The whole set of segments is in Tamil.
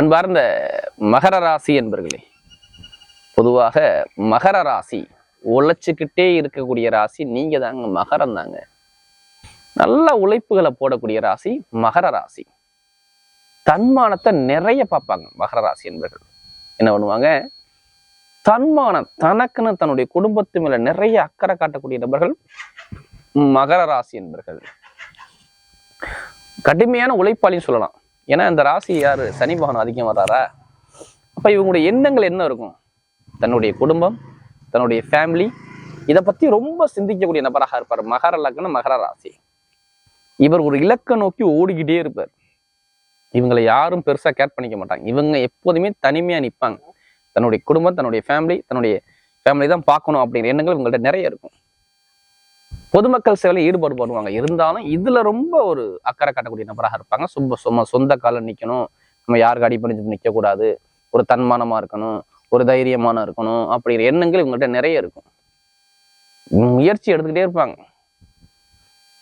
அன்பார்ந்த மகர ராசி என்பர்களே பொதுவாக மகர ராசி உழைச்சிக்கிட்டே இருக்கக்கூடிய ராசி நீங்க தாங்க மகரம் தாங்க நல்ல உழைப்புகளை போடக்கூடிய ராசி மகர ராசி. தன்மானத்தை நிறைய பார்ப்பாங்க மகர ராசி என்பர்கள். என்ன பண்ணுவாங்க? தன்மானம் தனக்குன்னு தன்னுடைய குடும்பத்து மேல நிறைய அக்கறை காட்டக்கூடிய நபர்கள் மகர ராசி என்பர்கள். கடுமையான உழைப்பாளின்னு சொல்லலாம். ஏன்னா இந்த ராசி யாரு? சனி பகவான் அதிகம் வர்றாரா? அப்ப இவங்களுடைய எண்ணங்கள் என்ன இருக்கும்? தன்னுடைய குடும்பம் தன்னுடைய ஃபேமிலி இதை பத்தி ரொம்ப சிந்திக்கக்கூடிய நபராக இருப்பார். மகர லக்னம் மகர ராசி. இவர் ஒரு இலக்கை நோக்கி ஓடிக்கிட்டே இருப்பார். இவங்களை யாரும் பெருசா கேர் பண்ணிக்க மாட்டாங்க. இவங்க எப்போதுமே தனிமையா நிற்பாங்க தன்னுடைய குடும்பம் தன்னுடைய ஃபேமிலி தன்னுடைய ஃபேமிலி தான் பார்க்கணும் அப்படிங்கிற எண்ணங்கள் இவங்கள்ட்ட நிறைய இருக்கும். பொதுமக்கள் சேவையில் ஈடுபாடு பண்ணுவாங்க இருந்தாலும் இதுல ரொம்ப ஒரு அக்கறை காட்டக்கூடிய நபராக இருப்பாங்க. சும்மா சும்மா சொந்த காலம் நிக்கணும். நம்ம யாருக்கு அடிப்பணிஞ்சு நிக்க கூடாது ஒரு தன்மானமா இருக்கணும். ஒரு தைரியமான இருக்கணும். அப்படிங்கிற எண்ணங்கள் இவங்கள்ட்ட நிறைய இருக்கும். முயற்சி எடுத்துக்கிட்டே இருப்பாங்க.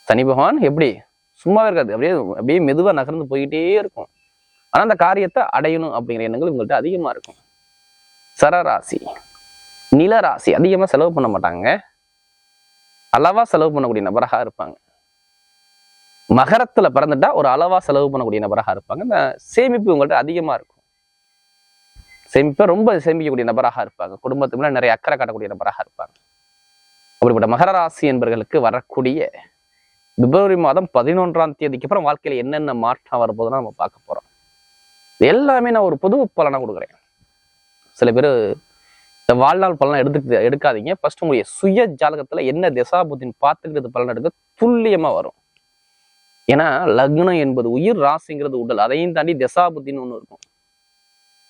சனி பகவான் எப்படி? சும்மாவே இருக்காது. அப்படியே அப்படியே மெதுவா நகர்ந்து போயிட்டே இருக்கும். ஆனா அந்த காரியத்தை அடையணும் அப்படிங்கிற எண்ணங்கள் இவங்கள்ட்ட அதிகமா இருக்கும். சரராசி. நிலராசி. அதிகமா செலவு பண்ண மாட்டாங்க. அளவா செலவு பண்ணக்கூடிய நபராக இருப்பாங்க. மகரத்துல பிறந்துட்டா ஒரு அளவா செலவு பண்ணக்கூடிய நபராக இருப்பாங்க. இந்த சேமிப்பு உங்கள்ட்ட அதிகமா இருக்கும். சேமிப்பை ரொம்ப சேமிக்கக்கூடிய நபராக இருப்பாங்க. குடும்பத்துக்கு மேல நிறைய அக்கறை காட்டக்கூடிய நபராக இருப்பாங்க. அப்படிப்பட்ட மகர ராசி என்பவர்களுக்கு வரக்கூடிய பிப்ரவரி மாதம் பதினொன்றாம் தேதிக்கு அப்புறம் வாழ்க்கையில என்னென்ன மாற்றம் வரப்போகுதுன்னு நம்ம பார்க்க போறோம். எல்லாமே நான் ஒரு பொது பலனாக கொடுக்குறேன். சில பேர் இந்த வாழ்நாள் பலனை எடுத்துட்டு எடுக்காதீங்க. ஃபர்ஸ்ட் உங்களுடைய சுய ஜாதகத்துல என்ன திசாபுத்தின் பார்த்துக்கிறது பலன் எடுக்க துல்லியமா வரும். ஏன்னா லக்னம் என்பது உயிர் ராசிங்கிறது உடல். அதையும் தாண்டி திசாபுத்தின்னு ஒன்று இருக்கும்.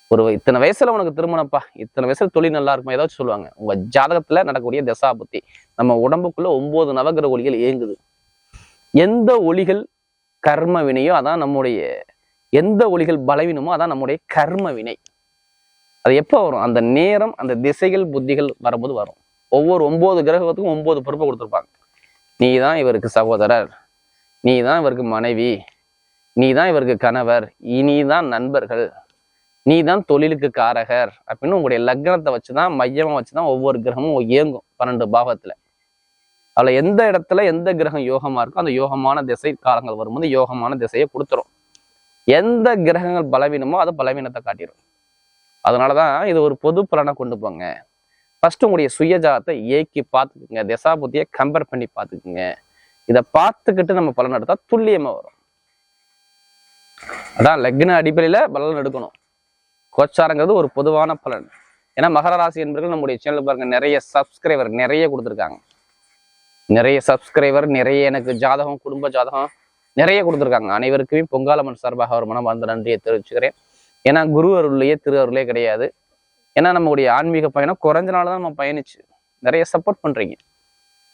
ஒரு இத்தனை வயசுல உனக்கு திருமணப்பா? இத்தனை வயசுல தொழில் நல்லா இருக்குமா? ஏதாச்சும் சொல்லுவாங்க. உங்க ஜாதகத்துல நடக்கக்கூடிய தசாபுத்தி. நம்ம உடம்புக்குள்ள ஒன்பது நவகிரக ஒளிகள் இயங்குது. எந்த ஒளிகள் கர்ம வினையோ அதான் நம்முடைய எந்த ஒளிகள் பலவீனமோ அதான் நம்முடைய கர்ம வினை. அது எப்போ வரும்? அந்த நேரம் அந்த திசைகள் புத்திகள் வரும்போது வரும். ஒவ்வொரு ஒன்பது கிரகத்துக்கும் ஒன்பது பொறுப்பை கொடுத்துருப்பாங்க. நீ தான் இவருக்கு சகோதரர். நீ தான் இவருக்கு மனைவி. நீ தான் இவருக்கு கணவர். இனி தான் நண்பர்கள். நீ தான் தொழிலுக்கு காரகர். அப்படின்னு உங்களுடைய லக்னத்தை வச்சுதான் மையமா வச்சுதான் ஒவ்வொரு கிரகமும் இயங்கும் பன்னெண்டு பாவத்துல அதுல எந்த இடத்துல எந்த கிரகம் யோகமா இருக்கோ அந்த யோகமான திசை காலங்கள் வரும்போது யோகமான திசையை கொடுத்துரும். எந்த கிரகங்கள் பலவீனமோ அது பலவீனத்தை காட்டிடும் அதனால தான் இது ஒரு பொது பலனை கொண்டு போங்க. ஃபர்ஸ்ட் உங்களுடைய சுயஜாதத்தை இயக்கி பார்த்துக்குங்க. தசாபுத்தியை கம்பேர் பண்ணி பார்த்துக்குங்க. இதை பார்த்துக்கிட்டு நம்ம பலன் எடுத்தால் துல்லியமா வரும். அதான் லக்ன அடிப்படையில பலன் எடுக்கணும். கோச்சாரங்கிறது ஒரு பொதுவான பலன். ஏன்னா மகர ராசி என்பர்கள் நம்முடைய சேனல் பாருங்க நிறைய சப்ஸ்கிரைபர் நிறைய கொடுத்துருக்காங்க. நிறைய சப்ஸ்கிரைபர் நிறைய எனக்கு ஜாதகம் குடும்ப ஜாதகம் நிறைய கொடுத்துருக்காங்க. அனைவருக்குமே பொங்காலம்மன் சார்பாக ஒரு மனம் அந்த நன்றியை தெரிவிச்சுக்கிறேன். ஏன்னா குரு அருள்லையே திரு அருளே கிடையாது. ஏன்னா நம்மளுடைய ஆன்மீக பயணம் குறைஞ்ச நாள் தான் நம்ம பயணிச்சு நிறைய சப்போர்ட் பண்றீங்க.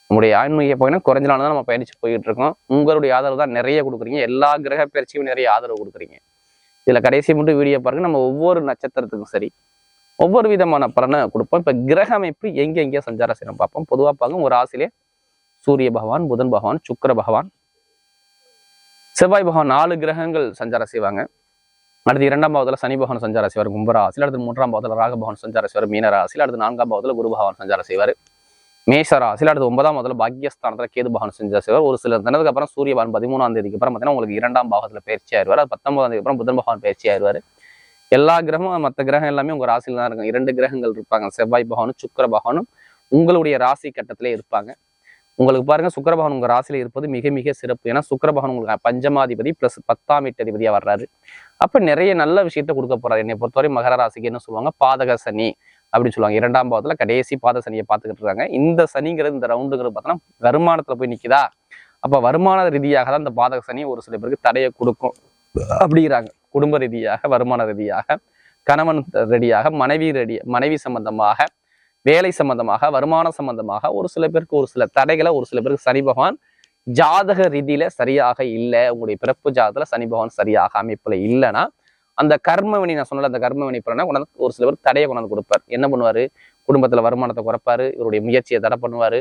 நம்முடைய ஆன்மீக பயணம் குறைஞ்ச நாள் தான் நம்ம பயணிச்சு போயிட்டு இருக்கோம் உங்களுடைய ஆதரவு தான் நிறைய கொடுக்குறீங்க. எல்லா கிரக பயிற்சியும் நிறைய ஆதரவு கொடுக்குறீங்க. இதுல கடைசி மட்டும் வீடியோ பாருங்க. நம்ம ஒவ்வொரு நட்சத்திரத்துக்கும் சரி ஒவ்வொரு விதமான பலனை கொடுப்போம். இப்ப கிரக அமைப்பு எங்க எங்கே சஞ்சார செய்யணும் பார்ப்போம். பொதுவா பார்க்கும் ஒரு ஆசிலே சூரிய பகவான் புதன் பகவான் சுக்கர பகவான். செவ்வாய் பகவான் நாலு கிரகங்கள் சஞ்சாரம் செய்வாங்க. அடுத்து இரண்டாம் பாவத்தில் சனி பகவான் சஞ்சார செய்வார் கும்பராசியில் அடுத்து மூன்றாம் பாவத்தில் ராக பகவான் சஞ்சாரம் செய்வார் மீன அடுத்து நான்காம் பாவத்தில் குரு பகவான் சஞ்சார செய்வார். மேஷ ராசியில் அடுத்து ஒன்பதாம் பாவத்தில் பாக்யஸ்தானத்தில் கேது பகவான் சஞ்சார செய்வார். ஒரு சில தினத்துக்கு அப்புறம் சூரிய பகவான் பதிமூணாம் தேதிக்கு அப்புறம் பார்த்தீங்கன்னா உங்களுக்கு இரண்டாம் பாவத்தில் பயிற்சி ஆயிடுவார். அது பத்தொன்பதாம் தேதி அப்புறம் புதன் பகவான் பயிற்சி ஆயிடுவார். எல்லா கிரகமும் மற்ற கிரகம் எல்லாமே உங்கள் ராசியில தான் இருக்கும். இரண்டு கிரகங்கள் இருப்பாங்க. செவ்வாய் பகவானும் சுக்கிர பகவானும் உங்களுடைய ராசி கட்டத்திலே இருப்பாங்க. உங்களுக்கு பாருங்க சுக்கரபகவான் உங்க ராசியில இருப்பது மிக மிக சிறப்பு. ஏன்னா சுக்கரபகவான் உங்களுக்கு பஞ்சமாதிபதி பிளஸ் பத்தாம் எட்டு அதிபதியா வர்றாரு. அப்ப நிறைய நல்ல விஷயத்த கொடுக்க போறாரு. என்னை பொறுத்தவரை மகர ராசிக்கு என்ன சொல்லுவாங்க? பாதக சனி அப்படின்னு சொல்லுவாங்க. இரண்டாம் பாவத்துல கடைசி பாத சனியை பார்த்துக்கிட்டு இருக்காங்க. இந்த சனிங்கிறது இந்த ரவுண்டுங்கிறது பார்த்தோன்னா வருமானத்துல போய் நிக்குதா? அப்ப வருமான ரீதியாக தான் இந்த பாதக சனி ஒரு சில பேருக்கு தடையை கொடுக்கும் அப்படிங்கிறாங்க. குடும்ப ரீதியாக வருமான ரீதியாக கணவன் ரெடியாக மனைவி ரெடி மனைவி சம்பந்தமாக வேலை சம்பந்தமாக வருமான சம்பந்தமாக ஒரு சில பேருக்கு ஒரு சில தடைகளை ஒரு சில பேருக்கு சனி பகவான் ஜாதக ரீதியில சரியாக இல்லை. உங்களுடைய பிறப்பு ஜாதகத்துல சனி பகவான் சரியாக அமைப்புல இல்லைன்னா அந்த கர்மவினி நான் சொன்னல அந்த கர்மவினி பலனை கொண்டாந்து ஒரு சில பேர் தடையை கொண்டாந்து கொடுப்பார். என்ன பண்ணுவாரு? குடும்பத்துல வருமானத்தை குறைப்பாரு இவருடைய முயற்சியை தடை பண்ணுவாரு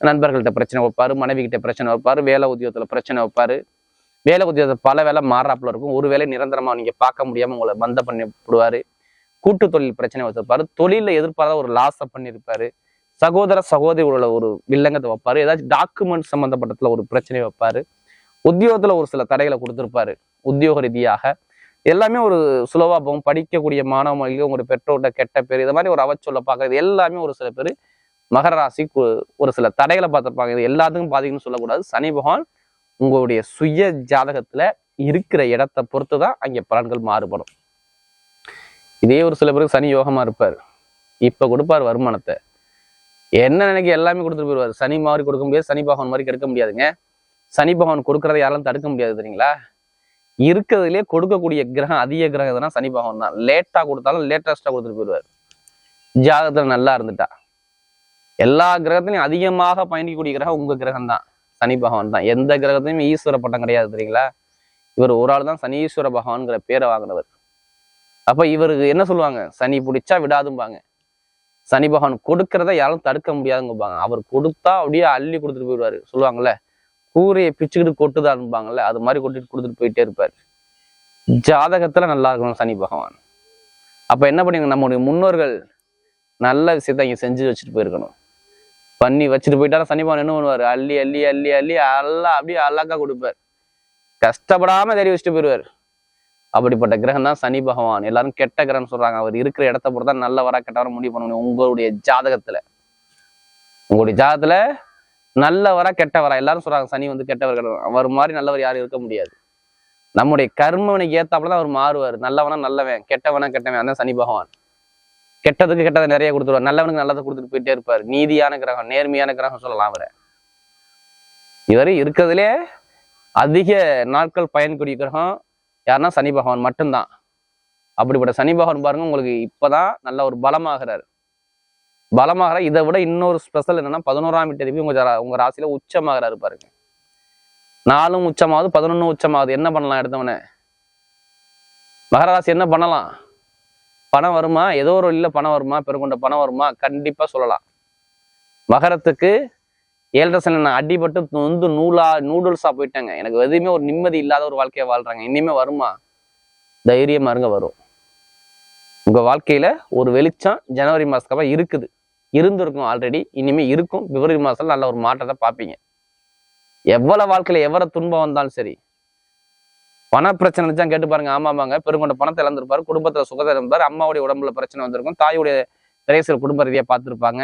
நண்பர்கள்ட்ட பிரச்சனை வைப்பாரு மனைவி கிட்ட பிரச்சனை வைப்பாரு வேலை உத்தியோகத்துல பிரச்சனை வைப்பாரு. வேலை உத்தியோகத்தை பல வேலை மாறாப்புல இருக்கும். ஒரு வேலை நிரந்தரமா நீங்க பார்க்க முடியாம உங்களை பந்த பண்ணி விடுவாரு. கூட்டு தொழில் பிரச்சனை வச்சிருப்பாரு. தொழில எதிர்பாராத ஒரு லாஸை பண்ணியிருப்பாரு சகோதர சகோதரிகளோட ஒரு வில்லங்கத்தை வைப்பாரு. ஏதாச்சும் டாக்குமெண்ட் சம்மந்தப்பட்டத்துல ஒரு பிரச்சனை வைப்பாரு. உத்தியோகத்துல ஒரு சில தடைகளை கொடுத்துருப்பாரு. உத்தியோக ரீதியாக. எல்லாமே ஒரு சுலபா போகும் படிக்கக்கூடிய மாணவ மொழிகள் உங்களுடைய பெற்றோர்கிட்ட கெட்ட பேர் இது மாதிரி ஒரு அவச்சொல்ல பார்க்கறது எல்லாமே ஒரு சில பேர் மகர ராசி கு- ஒரு சில தடைகளை பார்த்துருப்பாங்க. இது எல்லாத்துக்கும் பாதிக்குன்னு சொல்லக்கூடாது. சனி பகவான் உங்களுடைய சுய ஜாதகத்துல இருக்கிற இடத்தை பொறுத்து தான் அங்கே பலன்கள் மாறுபடும். இதே ஒரு சில பேருக்கு சனி யோகமா இருப்பார். இப்ப கொடுப்பார் வருமானத்தை. என்ன நினைக்க எல்லாமே கொடுத்துட்டு போயிடுவார் சனி மாதிரி கொடுக்க முடியாது சனி பகவான் மாதிரி கெடுக்க முடியாதுங்க. சனி பகவான் கொடுக்கறத யாராலும் தடுக்க முடியாது தெரியுங்களா? இருக்கிறதுலே கொடுக்கக்கூடிய கிரகம் அதிக கிரகம் எதுனா சனி பகவான் தான். லேட்டா கொடுத்தாலும் லேட்டஸ்டா கொடுத்துட்டு போயிடுவார் ஜாதகத்தில் நல்லா இருந்துட்டா. எல்லா கிரகத்திலையும் அதிகமாக பயணிக்கக்கூடிய கிரகம் உங்க கிரகம் தான். சனி பகவான் தான். எந்த கிரகத்தையும் ஈஸ்வர பட்டம் கிடையாது தெரியுங்களா? இவர் ஒரு ஆள் தான் சனீஸ்வர பகவான்கிற பேரை வாங்கினவர். அப்ப இவருக்கு என்ன சொல்லுவாங்க? சனி பிடிச்சா விடாதும்பாங்க. சனி பகவான் கொடுக்கறத யாரும் தடுக்க முடியாதுங்கப்பாங்க அவர் கொடுத்தா அப்படியே அள்ளி கொடுத்துட்டு போயிடுவாரு. சொல்லுவாங்கல்ல கூரையை பிச்சுக்கிட்டு கொட்டுதான்பாங்கல்ல அது மாதிரி கொட்டிட்டு கொடுத்துட்டு போயிட்டே இருப்பார். ஜாதகத்துல நல்லா இருக்கணும் சனி பகவான். அப்ப என்ன பண்ணுங்க நம்முடைய முன்னோர்கள் நல்ல விஷயத்த இங்க செஞ்சு வச்சுட்டு போயிருக்கணும். பண்ணி வச்சுட்டு போயிட்டாலும் சனி பகவான் என்ன பண்ணுவாரு? அள்ளி அள்ளி அள்ளி அள்ளி எல்லாம் அப்படியே அழகா கொடுப்பார். கஷ்டப்படாம தெரிய வச்சுட்டு போயிடுவார் அப்படிப்பட்ட கிரகம் தான் சனி பகவான். எல்லாரும் கெட்ட கிரகம் சொல்றாங்க. அவர் இருக்கிற இடத்த பொறுத்தா நல்லவரா கெட்டவரா முடிவு பண்ண முடியும் உங்களுடைய ஜாதகத்துல. உங்களுடைய ஜாதகத்துல நல்லவரா கெட்டவரா எல்லாரும் சொல்றாங்க சனி வந்து கெட்டவர் கெட்டவர் அவர் மாதிரி நல்லவர் யாரும் இருக்க முடியாது. நம்முடைய கர்மவனுக்கு ஏத்தாப்புல தான் அவர் மாறுவார். நல்லவனா நல்லவன் கெட்டவனா கெட்டவன். அதான் சனி பகவான். கெட்டதுக்கு கெட்டதை நிறைய கொடுத்துருவார். நல்லவனுக்கு நல்லதை கொடுத்துட்டு போயிட்டே இருப்பார். நீதியான கிரகம் நேர்மையான கிரகம் சொல்லலாம் அவரை. இவர் இருக்கிறதுலே அதிக நாட்கள் பயன்கூடிய கிரகம் யாருன்னா சனி பகவான் மட்டும்தான். அப்படிப்பட்ட சனி பகவான் பாருங்க உங்களுக்கு இப்பதான் நல்ல ஒரு பலமாகிறார். பலமாகிற இதை விட இன்னொரு ஸ்பெஷல் என்னன்னா பதினோராம் வீட்டு அதிபதி உங்க உங்க ராசியில உச்சமாகிறாரு பாருங்க. நாலும் உச்சமாகுது பதினொன்னு உச்சமாகுது என்ன பண்ணலாம் எடுத்தவனே மகர ராசி என்ன பண்ணலாம்? பணம் வருமா? ஏதோ ஒரு இல்ல பணம் வருமா? பெருங்கொண்ட பணம் வருமா? கண்டிப்பா சொல்லலாம். மகரத்துக்கு ஏழரை சனி நான் அடிபட்டு வந்து நூலா நூடுல்ஸா போயிட்டாங்க. எனக்கு எதுவுமே ஒரு நிம்மதி இல்லாத ஒரு வாழ்க்கையை வாழ்றாங்க. இனிமே வருமா? தைரியமா இருங்க வரும். உங்க வாழ்க்கையில ஒரு வெளிச்சம் ஜனவரி மாசத்துக்கு இருக்குது. இருந்திருக்கும் ஆல்ரெடி இனிமே இருக்கும். பிப்ரவரி மாசத்துல நல்ல ஒரு மாற்றத்தை பார்ப்பீங்க. எவ்வளவு வாழ்க்கையில எவ்வளவு துன்பம் வந்தாலும் சரி. பண பிரச்சனை தான் கேட்டு பாருங்க. ஆமாமாங்க பெருங்கொண்ட பணத்தை இழந்திருப்பாரு. குடும்பத்துல சுகத்தை இருந்தார் அம்மாவுடைய உடம்புல பிரச்சனை வந்திருக்கும். தாயுடைய பிரேசர் குடும்ப ரீதியா பார்த்திருப்பாங்க.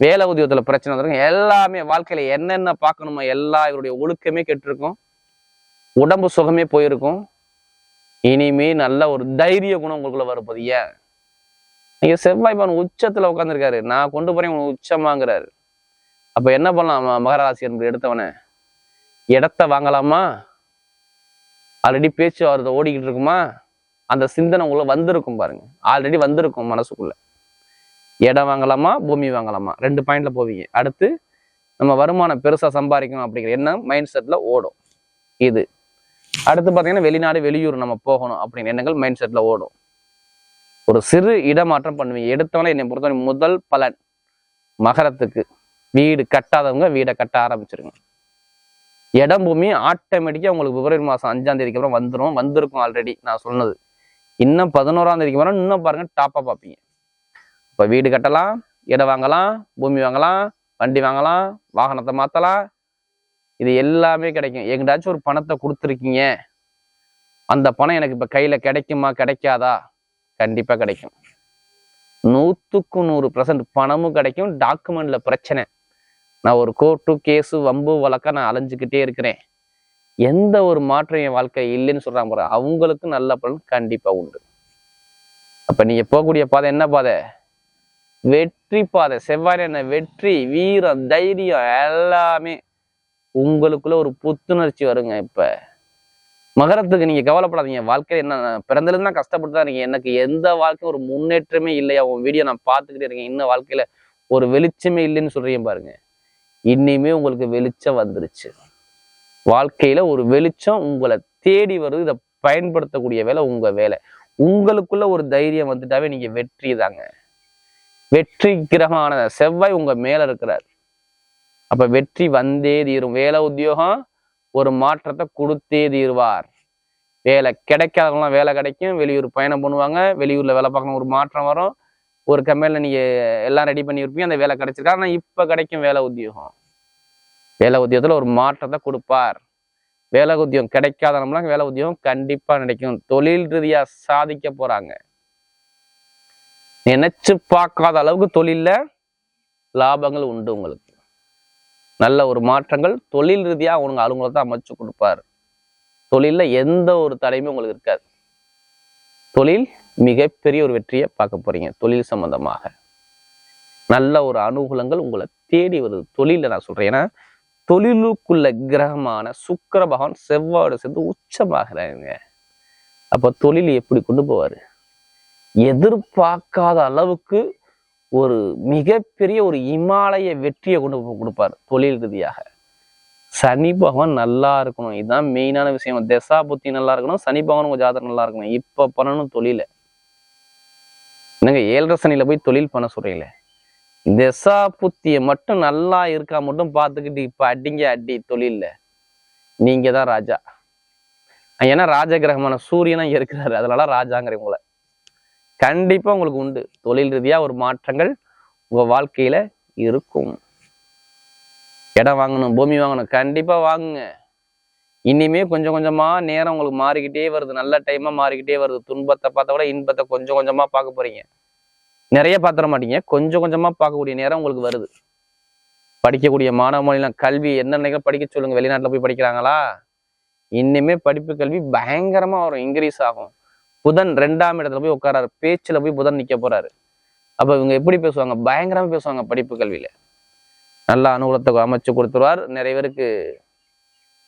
வேலை உதயத்தில் பிரச்சனை வந்திருக்கும். எல்லாமே வாழ்க்கையில என்னென்ன பார்க்கணுமோ எல்லா இவருடைய ஒழுக்கமே கெட்டிருக்கும். உடம்பு சுகமே போயிருக்கும். இனிமே நல்ல ஒரு தைரிய குணம் உங்களுக்குள்ள வரப்போது ஏன் நீங்க செவ்வாய்ப்பான் உச்சத்துல உட்காந்துருக்காரு நான் கொண்டு போறேன் உனக்கு உச்சமாங்கிறாரு. அப்ப என்ன பண்ணலாம்? மகராசி என்பது எடுத்தவனே. இடத்த வாங்கலாமா? ஆல்ரெடி பேச்சு அவரது ஓடிக்கிட்டு இருக்குமா? அந்த சிந்தனை உள்ள வந்திருக்கும் பாருங்க. ஆல்ரெடி வந்திருக்கும் மனசுக்குள்ள. இடம் வாங்கலாமா பூமி வாங்கலாமா? ரெண்டு பாயிண்ட்ல போவீங்க. அடுத்து நம்ம வருமானம் பெருசா சம்பாதிக்கணும் அப்படிங்கிற எண்ணம் மைண்ட் செட்ல ஓடும். இது. அடுத்து பார்த்தீங்கன்னா வெளிநாடு வெளியூர் நம்ம போகணும் அப்படிங்கிற எண்ணங்கள் மைண்ட் செட்ல ஓடும். ஒரு சிறு இடமாற்றம் பண்ணுவீங்க. எடுத்தவனே என்னை பொறுத்தவரை முதல் பலன் மகரத்துக்கு. வீடு கட்டாதவங்க வீடை கட்ட ஆரம்பிச்சிருங்க. இடம் பூமி ஆட்டோமேட்டிக்காக உங்களுக்கு பிப்ரவரி மாதம் அஞ்சாம் தேதிக்கு அப்புறம் வந்துடும் வந்திருக்கும் ஆல்ரெடி நான் சொன்னது. இன்னும் பதினோராம் தேதிக்கு அப்புறம் இன்னும் பாருங்க டாப்பாக பார்ப்பீங்க. இப்போ வீடு கட்டலாம் இடம் வாங்கலாம் பூமி வாங்கலாம் வண்டி வாங்கலாம் வாகனத்தை மாற்றலாம் இது எல்லாமே கிடைக்கும். எங்கிட்டாச்சும் ஒரு பணத்தை கொடுத்துருக்கீங்க. அந்த பணம் எனக்கு இப்போ கையில் கிடைக்குமா கிடைக்காதா? கண்டிப்பாக கிடைக்கும். நூற்றுக்கு நூறு பர்சன்ட் பணமும் கிடைக்கும். டாக்குமெண்ட்டில் பிரச்சனை. நான் ஒரு கோர்ட்டு கேஸு வம்பு வழக்கா நான் அலைஞ்சுக்கிட்டே இருக்கிறேன். எந்த ஒரு மாற்றம் என் வாழ்க்கை இல்லைன்னு சொல்கிறாங்க பாரு. அவங்களுக்கு நல்ல பலன் கண்டிப்பாக உண்டு. அப்போ நீங்கள் போகக்கூடிய பாதை என்ன பாதை? வெற்றி பாதை செவ்வாய் என்ன வெற்றி வீரம் தைரியம் எல்லாமே உங்களுக்குள்ள ஒரு புத்துணர்ச்சி வருங்க இப்ப. மகரத்துக்கு நீங்க கவலைப்படாதீங்க. வாழ்க்கையில என்ன நான் பிறந்ததுல நான் கஷ்டப்பட்டு தான் இருக்கீங்க எனக்கு எந்த வாழ்க்கையும் ஒரு முன்னேற்றமே இல்லையா? உன் வீடியோ நான் பார்த்துக்கிட்டே இருக்கேன். இன்னும் வாழ்க்கையில ஒரு வெளிச்சமே இல்லைன்னு சொல்றீங்க பாருங்க. இன்னையுமே உங்களுக்கு வெளிச்சம் வந்துருச்சு. வாழ்க்கையில ஒரு வெளிச்சம் உங்களை தேடி வருது. இதை பயன்படுத்தக்கூடிய வேலை உங்க வேலை. உங்களுக்குள்ள ஒரு தைரியம் வந்துட்டாவே நீங்க வெற்றி தாங்க. வெற்றி கிரகமான செவ்வாய் உங்க மேல இருக்கிறார். அப்ப வெற்றி வந்தே தீரும். வேலை உத்தியோகம் ஒரு மாற்றத்தை கொடுத்தே தீர்வார். வேலை கிடைக்காதவங்களாம் வேலை கிடைக்கும். வெளியூர் பயணம் பண்ணுவாங்க. வெளியூர்ல வேலை பார்க்கணும். ஒரு மாற்றம் வரும். ஒரு கம்பெனியில் நீங்க எல்லாம் ரெடி பண்ணி இருப்பீங்க அந்த வேலை கிடைச்சிருக்கா? ஆனால் இப்போ கிடைக்கும் வேலை உத்தியோகம். வேலை உத்தியோகத்தில் ஒரு மாற்றத்தை கொடுப்பார். வேலை உத்தியோகம் கிடைக்காதவங்களாம் வேலை உத்தியோகம் கண்டிப்பாக கிடைக்கும் தொழில் ரீதியாக சாதிக்க போறாங்க. நினைச்சு பார்க்காத அளவுக்கு தொழில்ல லாபங்கள் உண்டு உங்களுக்கு. நல்ல ஒரு மாற்றங்கள் தொழில் ரீதியா உங்க அலுவலகத்தை தான் அமைச்சு கொடுப்பாரு. தொழில்ல எந்த ஒரு தடையுமே உங்களுக்கு இருக்காது. தொழில் மிகப்பெரிய ஒரு வெற்றியை பார்க்க போறீங்க தொழில் சம்பந்தமாக. நல்ல ஒரு அனுகூலங்கள் உங்களை தேடி வருது. தொழில நான் சொல்றேன் ஏன்னா தொழிலுக்குள்ள கிரகமான சுக்கர பகவான் செவ்வாயோட சேர்ந்து உச்சமாகிறாங்க அப்போ தொழில் எப்படி கொண்டு போவாரு? எதிர்பார்க்காத அளவுக்கு ஒரு மிகப்பெரிய ஒரு இமாலய வெற்றியை கொண்டு கொடுப்பார் தொழில் ரீதியாக. சனி பகவான் நல்லா இருக்கணும். இதுதான் மெயினான விஷயம். தசா புத்தி நல்லா இருக்கணும். சனி பகவான் உங்க ஜாதகம் நல்லா இருக்கணும். இப்ப பண்ணணும் தொழில. என்னங்க ஏழரை சனியில போய் தொழில் பண்ண சொல்றீங்களே? தசா புத்தியை மட்டும் நல்லா இருக்கா மட்டும் பார்த்துக்கிட்டு இப்ப அடிங்க அடி தொழில்ல. நீங்க தான் ராஜா. ஏன்னா ராஜ கிரகமான சூரியனா இருக்கிறாரு. அதனால ராஜாங்கிறவங்களை கண்டிப்பாக உங்களுக்கு உண்டு. தொழில் ரீதியாக ஒரு மாற்றங்கள் உங்கள் வாழ்க்கையில் இருக்கும். இடம் வாங்கணும் பூமி வாங்கணும் கண்டிப்பாக வாங்குங்க. இனிமே கொஞ்சம் கொஞ்சமாக நேரம் உங்களுக்கு மாறிக்கிட்டே வருது. நல்ல டைமாக மாறிக்கிட்டே வருது. துன்பத்தை பார்த்தா கூட இன்பத்தை கொஞ்சம் கொஞ்சமாக பார்க்க போகிறீங்க நிறைய பார்த்துட மாட்டீங்க. கொஞ்சம் கொஞ்சமாக பார்க்கக்கூடிய நேரம் உங்களுக்கு வருது. படிக்கக்கூடிய மாணவ மொழிலாம் கல்வி என்னென்ன படிக்க சொல்லுங்கள் வெளிநாட்டில் போய் படிக்கிறாங்களா? இன்னுமே படிப்பு கல்வி பயங்கரமாக வரும். இன்க்ரீஸ் ஆகும். புதன் ரெண்டாம் இடத்துல போய் உட்காராரு. பேச்சில் போய் புதன் நிற்க போறாரு. அப்போ இவங்க எப்படி பேசுவாங்க? பயங்கரமாக பேசுவாங்க படிப்பு கல்வியில். நல்ல அனுகூலத்தை அமைச்சு கொடுத்துருவார். நிறைய பேருக்கு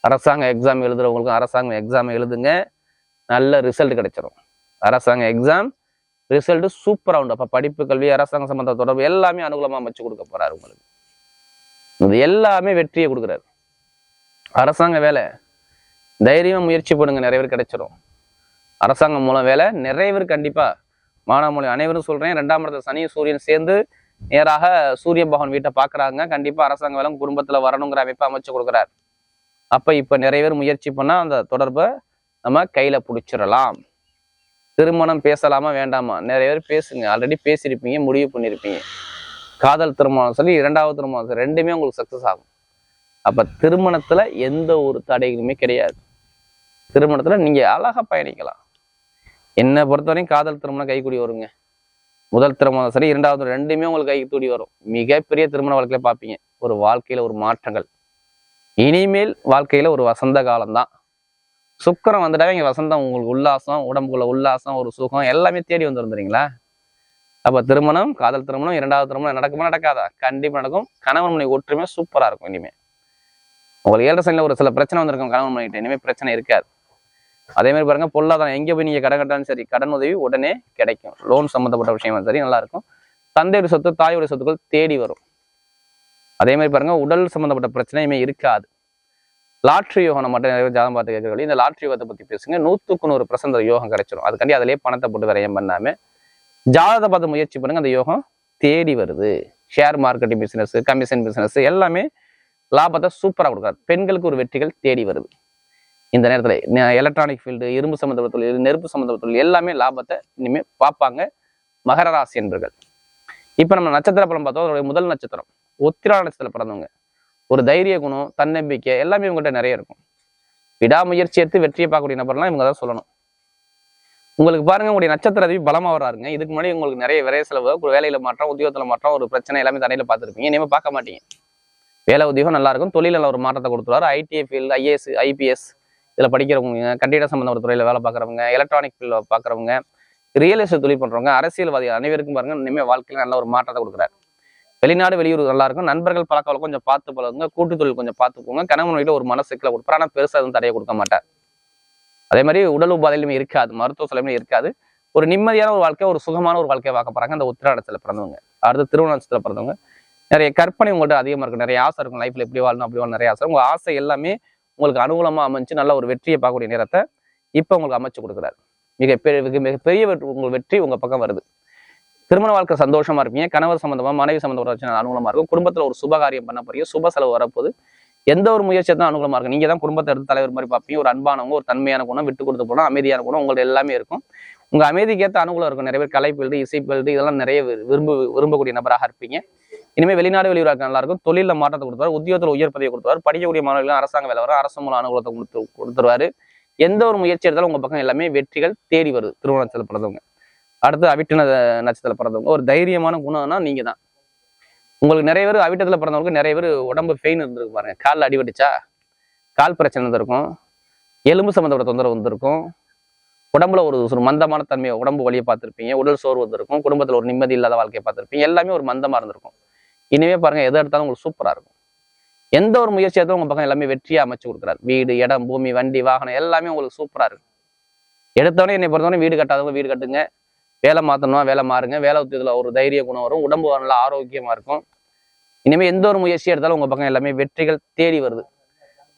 அரசாங்க எக்ஸாம் எழுதுறவங்களுக்கும் அரசாங்க எக்ஸாம் எழுதுங்க. நல்ல ரிசல்ட் கிடைச்சிரும். அரசாங்க எக்ஸாம் ரிசல்ட் சூப்பராக உண்டு அப்போ படிப்பு கல்வி அரசாங்க சம்பந்த தொடர்பு எல்லாமே அனுகூலமாக அமைச்சு கொடுக்க போறாரு உங்களுக்கு. இது எல்லாமே வெற்றியை கொடுக்குறாரு. அரசாங்க வேலை. தைரியமாக முயற்சி பண்ணுங்க. நிறைய பேர் கிடைச்சிரும். அரசாங்கம் மூலம் வேலை. நிறைய பேர் கண்டிப்பா மாணவமொழி அனைவரும் சொல்றேன். ரெண்டாம் இடத்துல சனி சூரியன் சேர்ந்து நேராக சூரிய பகவான் வீட்டை பாக்குறாங்க கண்டிப்பா அரசாங்க வேலை குடும்பத்தில் குடும்பத்துல வரணுங்கிற அமைப்பை அமைச்சு கொடுக்குறாரு. அப்ப இப்ப நிறைய பேர் முயற்சி பண்ணா அந்த தொடர்பை நம்ம கையில பிடிச்சிடலாம். திருமணம் பேசலாமா வேண்டாமா? நிறைய பேர் பேசுங்க. ஆல்ரெடி பேசியிருப்பீங்க முடிவு பண்ணியிருப்பீங்க. காதல் திருமணம் சொல்லி இரண்டாவது திருமணம் சொல்லி ரெண்டுமே உங்களுக்கு சக்சஸ் ஆகும். அப்ப திருமணத்துல எந்த ஒரு தடைகளுமே கிடையாது. திருமணத்துல நீங்க அழகா பயணிக்கலாம். என்னை பொறுத்தவரையும் காதல் திருமணம் கைக்கூடி வருங்க. முதல் திருமணம் சரி இரண்டாவது ரெண்டுமே உங்களுக்கு கைக்கூடி வரும். மிகப்பெரிய திருமண வாழ்க்கையில பார்ப்பீங்க ஒரு வாழ்க்கையில ஒரு மாற்றங்கள். இனிமேல் வாழ்க்கையில ஒரு வசந்த காலம்தான் சுக்கரம் வந்துட்டாவே இங்க வசந்தம் உங்களுக்கு உல்லாசம் உடம்புக்குள்ள உல்லாசம் ஒரு சுகம் எல்லாமே தேடி வந்துருந்துறீங்களா அப்போ திருமணம் காதல் திருமணம் இரண்டாவது திருமணம் நடக்குமா நடக்காதா? கண்டிப்பா நடக்கும். கணவன் மனை ஒற்றுமை சூப்பரா இருக்கும் இனிமே. உங்களுக்கு ஏழரை சனியில் ஒரு சில பிரச்சனை வந்திருக்கும். கணவன் மனைவிட்ட இனிமேல் பிரச்சனை இருக்காது. அதே மாதிரி பாருங்க பொருளாதாரம் எங்க போய் நீங்க கடன் கட்டாலும் சரி கடன் உதவி உடனே கிடைக்கும். லோன் சம்மந்தப்பட்ட விஷயம் சரி நல்லா இருக்கும். தந்தையோட சொத்து தாயோட சொத்துக்கள் தேடி வரும். அதே மாதிரி பாருங்க உடல் சம்மந்தப்பட்ட பிரச்சனையுமே இருக்காது. லாட்ரி யோகம் நம்ம மட்டும் நிறைய பார்த்து கேட்கறது இந்த லாட்ரி யோகத்தை பத்தி பேசுங்க. நூற்றுக்கு நூறு பிரசந்த யோகம் கிடைச்சிடும் அதுக்காண்டி அதிலேயே பணத்தை போட்டு விரயம் பண்ணாம ஜாதகத்தை பார்த்து முயற்சி பண்ணுங்க அந்த யோகம் தேடி வருது. Share marketing business commission business எல்லாமே லாபத்தை சூப்பரா கொடுக்குறாரு பெண்களுக்கு ஒரு வெற்றிகள் தேடி வருது. இந்த நேரத்துல எலக்ட்ரானிக் ஃபீல்டு இரும்பு சம்மந்தப்பட்ட தொழில் நெருப்பு சம்மந்தப்பட்ட தொழில் எல்லாமே லாபத்தை இனிமே பார்ப்பாங்க மகர ராசி என்பர்கள். இப்ப நம்ம நட்சத்திர பலம் பார்த்தோம். அதோடைய முதல் நட்சத்திரம் உத்திரா நட்சத்திரத்தில் பிறந்தவங்க. ஒரு தைரிய குணம் தன்னம்பிக்கை எல்லாமே இவங்ககிட்ட நிறைய இருக்கும். விடாமுயற்சி எடுத்து வெற்றியை பார்க்கக்கூடிய நபர்லாம் இவங்க தான் சொல்லணும். உங்களுக்கு பாருங்க உங்களுடைய நட்சத்திர அதிபதி பலமா வராருங்க இதுக்கு முன்னாடி உங்களுக்கு நிறைய விரைய செலவு ஒரு வேலையில மாற்றம் உத்தியோகத்தில் மாற்றம் ஒரு பிரச்சனை எல்லாமே தண்ணியில பார்த்துருப்பீங்க. இனிமே பார்க்க மாட்டீங்க. வேலை உத்தியோகம் நல்லா இருக்கும். தொழில ஒரு மாற்றத்தை கொடுத்துருவாரு. ஐடிஐ ஃபீல்டு ஐஏஎஸ் ஐபிஎஸ் இதுல படிக்கிறவங்க கட்டிட சம்மந்தப்பட்ட துறையில் வேலை பார்க்குறவங்க எலக்ட்ரானிக் ஃபீல்டில் பார்க்குறவங்க ரியல் எஸ்டேட் தொழில் பண்றவங்க அரசியல்வாதி அனைவருக்கும் பாருங்க இனிமேல் வாழ்க்கையில நல்ல ஒரு மாற்றத்தை கொடுக்குறாரு. வெளிநாடு வெளியூர் நல்லா இருக்கும். நண்பர்கள் பழக்க வழக்கம் கொஞ்சம் பார்த்து பழகுங்க. கூட்டு தொழில் கொஞ்சம் பார்த்துக்கோங்க. கணவன் வீட்டில் ஒரு மனசுக்கில் கொடுப்பாரு. ஆனால் பெருசாக எதுவும் தடையை கொடுக்க மாட்டார். அதே மாதிரி உடல் உபாதையிலுமே இருக்காது. மருத்துவ செலவுமே இருக்காது. ஒரு நிம்மதியான ஒரு வாழ்க்கை ஒரு சுகமான ஒரு வாழ்க்கையை பார்க்க போறாங்க. அந்த உத்திராடத்தில் பிறந்தவங்க. அடுத்து திருவண்ணாச்சத்துல பிறந்தவங்க. நிறைய கற்பனை உங்கள்கிட்ட அதிகமா இருக்கும் நிறைய ஆசை இருக்கும். லைஃப்ல எப்படி வாழணும் அப்படி வாழணும். நிறைய ஆசை. உங்க ஆசை எல்லாமே உங்களுக்கு அனுகூலமா அமைஞ்சு நல்ல ஒரு வெற்றியை பார்க்கக்கூடிய நேரத்தை இப்ப உங்களுக்கு அமைச்சு கொடுக்குறாரு. மிக பெரிய மிக பெரிய வெற்றி உங்கள் வெற்றி உங்க பக்கம் வருது. திருமண வாழ்க்கை சந்தோஷமா இருப்பீங்க. கணவர் சம்பந்தமா மனைவி சம்மந்தமாக பிரச்சனை அனுகூலமா இருக்கும். குடும்பத்துல ஒரு சுபகாரியம் பண்ண போறீங்க. சுப செலவு வரப்போது எந்த ஒரு முயற்சி தான் அனுகூலமாக இருக்கும் நீங்க தான் குடும்பத்தை எடுத்து தலைவர் மாதிரி பார்ப்பீங்க. ஒரு அன்பானவங்க ஒரு தன்மையான குணம் விட்டு கொடுத்து போனோம் அமைதியான குணம் உங்கள்ட்ட எல்லாமே இருக்கும். உங்க அமைதிக்கேற்ற அனுகூலம் இருக்கும். நிறைய பேர் கலை பீல்டு இசை பீல்டு இதெல்லாம் நிறைய விரும்ப விரும்பக்கூடிய நபராக இருப்பீங்க. இனிமேல் வெளிநாடு வெளியூராக நல்லா இருக்கும் தொழிலில் மாற்றத்தை கொடுத்துருவார். உத்தியோகத்தில் உயர் பதவியை கொடுத்துருவார். படிக்கக்கூடிய மாணவர்களும் அரசாங்க வேலை வரும். அரசு மூலம் அனுகூலத்தை கொடுத்து கொடுத்துருவாரு. எந்த ஒரு முயற்சி எடுத்தாலும் உங்க பக்கம் எல்லாமே வெற்றிகள் தேடி வருது. திருவோண பிறந்தவங்க. அடுத்து அவிட்டு நட்சத்திரத்தில் பிறந்தவங்க. ஒரு தைரியமான குணம்னா நீங்கள் தான் உங்களுக்கு நிறைய பேர் அவிட்டத்தில் பிறந்தவங்களுக்கு நிறைய பேர் உடம்பு பெயின் இருந்திருக்கு பாருங்க. காலில் அடிபட்டுச்சா கால் பிரச்சனை இருந்திருக்கும். எலும்பு சம்மந்தப்பட்ட தொந்தரவு வந்திருக்கும். உடம்புல ஒரு ஒரு மந்தமான தன்மையை உடம்பு வழியை பார்த்துருப்பீங்க. உடல் சோர்வு வந்திருக்கும். குடும்பத்தில் ஒரு நிம்மதி இல்லாத வாழ்க்கையை பார்த்துருப்பீங்க. எல்லாமே ஒரு மந்தமா இருந்திருக்கும். இனிமே பாருங்கள் எதை எடுத்தாலும் உங்களுக்கு சூப்பராக இருக்கும். எந்த ஒரு முயற்சி எடுத்தாலும் உங்கள் பக்கம் எல்லாமே வெற்றியாக அமைச்சு கொடுக்குறாரு. வீடு இடம் பூமி வண்டி வாகனம் எல்லாமே உங்களுக்கு சூப்பராக இருக்கும். எடுத்தவொடனே என்னை பொறுத்தவரை வீடு கட்டாதவங்க வீடு கட்டுங்க. வேலை மாற்றணும் வேலை மாறுங்க. வேலை உத்தியத்தில் ஒரு தைரிய குணம் வரும். உடம்பு நல்லா ஆரோக்கியமாக இருக்கும். இனிமே எந்த ஒரு முயற்சி எடுத்தாலும் உங்கள் பக்கம் எல்லாமே வெற்றிகள் தேடி வருது.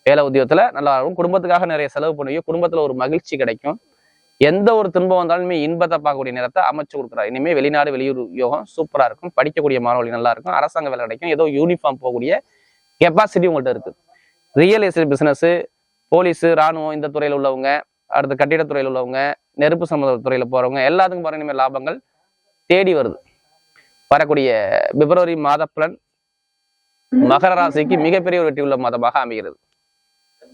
வேலை உத்தியோகத்தில் நல்லா இருக்கும். குடும்பத்துக்காக நிறைய செலவு பண்ணுவீங்க. குடும்பத்தில் ஒரு மகிழ்ச்சி கிடைக்கும். எந்த ஒரு துன்பம் வந்தாலுமே இன்பத்தை பார்க்கக்கூடிய நேரத்தை அமைச்சு கொடுக்குறாரு இனிமேல் வெளிநாடு வெளியூர் யோகம் சூப்பராக இருக்கும். படிக்கக்கூடிய மாணவர்கள் நல்லா இருக்கும். அரசாங்க வேலை கிடைக்கும். ஏதோ யூனிஃபார்ம் போகக்கூடிய கெப்பாசிட்டி உங்கள்கிட்ட இருக்கு. ரியல் எஸ்டேட் பிஸ்னஸ்ஸு போலீஸு ராணுவம் இந்த துறையில் உள்ளவங்க அடுத்து கட்டிடத்துறையில் உள்ளவங்க நெருப்பு சம்மந்த துறையில் போகிறவங்க எல்லாத்துக்கும் பாருங்க இனிமேல் லாபங்கள் தேடி வருது. வரக்கூடிய பிப்ரவரி மாத பலன் மகர ராசிக்கு மிகப்பெரிய ஒரு வெற்றி உள்ள மாதமாக அமைகிறது.